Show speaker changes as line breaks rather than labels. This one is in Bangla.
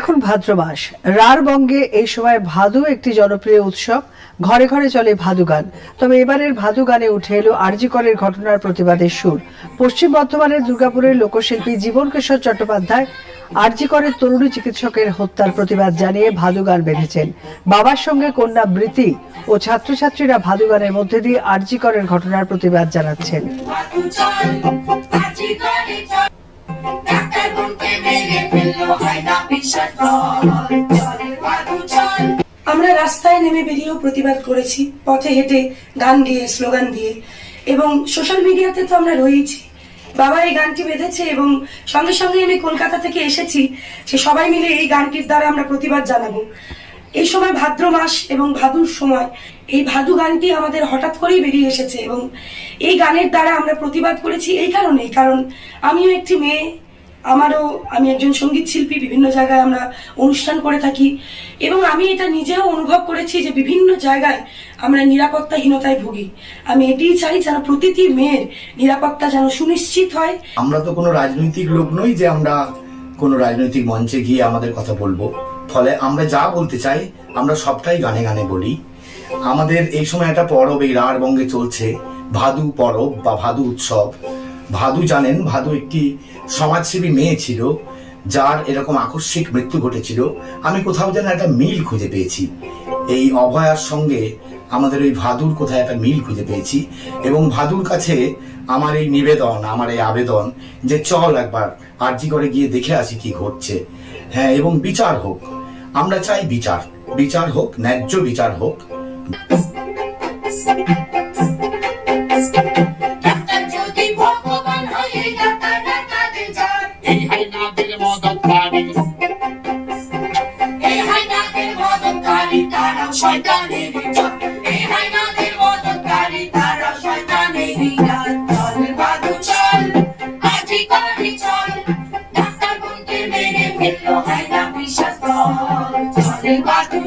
এখন ভাদ্র মাস। রারবঙ্গে এই সময় ভাদু একটি জনপ্রিয় উৎসব। ঘরে ঘরে চলে ভাদু গান। তবে এবারের ভাদু গানে উঠে এলো আরজিকরের ঘটনার প্রতিবাদের সুর। পশ্চিম বর্ধমানের দুর্গাপুরের লোকশিল্পী জীবন কিশোর চট্টোপাধ্যায় আরজিকরের তরুণী চিকিৎসকের হত্যার প্রতিবাদ জানিয়ে ভাদু গান বেঁধেছেন। বাবার সঙ্গে কন্যা বৃতি ও ছাত্রছাত্রীরা ভাদু গানের মধ্যে দিয়ে আরজিকরের ঘটনার প্রতিবাদ জানাচ্ছেন।
আমরা রাস্তায় নেমে বেরিয়েও প্রতিবাদ করেছি, পথে হেঁটে গান গেয়ে স্লোগান দিয়ে। এবং সোশ্যাল মিডিয়াতে তো আমরা রয়েছি। বাবা এই গানটি বেঁধেছে এবং সঙ্গে সঙ্গে আমি কলকাতা থেকে এসেছি যে সবাই মিলে এই গানটির দ্বারা আমরা প্রতিবাদ জানাব। এই সময় ভাদ্র মাস এবং ভাদুর সময় এই ভাদু গানটি আমাদের হঠাৎ করেই বেরিয়ে এসেছে এবং এই গানের দ্বারা আমরা প্রতিবাদ করেছি এই কারণেই। কারণ আমিও একটি মেয়ে আমারও, আমি একজন সংগীত শিল্পী, বিভিন্ন জায়গায় আমরা অনুষ্ঠান করে থাকি। এবং আমি এটা নিজেও অনুভব করেছি যে বিভিন্ন জায়গায় আমরা নিরাপত্তাহীনতায় ভুগি। আমি এটিই চাই যেন প্রতিটি মেয়ের নিরাপত্তা যেন সুনিশ্চিত হয়।
আমরা তো কোনো রাজনৈতিক লোক নই যে আমরা কোনো রাজনৈতিক মঞ্চে গিয়ে আমাদের কথা বলব। ফলে আমরা যা বলতে চাই, আমরা সবটাই গানে গানে বলি। আমাদের এই সময় একটা পরব এই রাঢ় বঙ্গে চলছে। ভাদু পরব বা ভাদু উৎসব। ভাদু জানেন, ভাদু একটি সমাজসেবী মেয়ে ছিল, যার এরকম আকস্মিক মৃত্যু ঘটেছিল। আমি কোথাও যেন একটা মিল খুঁজে পেয়েছি। এই অভয়ার সঙ্গে আমাদের ওই ভাদুর কোথায় একটা মিল খুঁজে পেয়েছি এবং ভাদুর কাছে আমার এই নিবেদন, আমার এই আবেদন যে চল একবার আরজি করে গিয়ে দেখে আসি কি ঘটছে। হ্যাঁ এবং বিচার হোক। আমরা চাই বিচার। বিচার হোক, ন্যায্য বিচার হোক।
মদতকারী তারা শয়তানের চল এই হাইনাদের মদতকারী তারা শয়তানের জান চল বাবু চল, আজি করে চল। ডাক্তার বোনকে মেরে ফেলল হয় না বিশ্বাস কর চল বাবু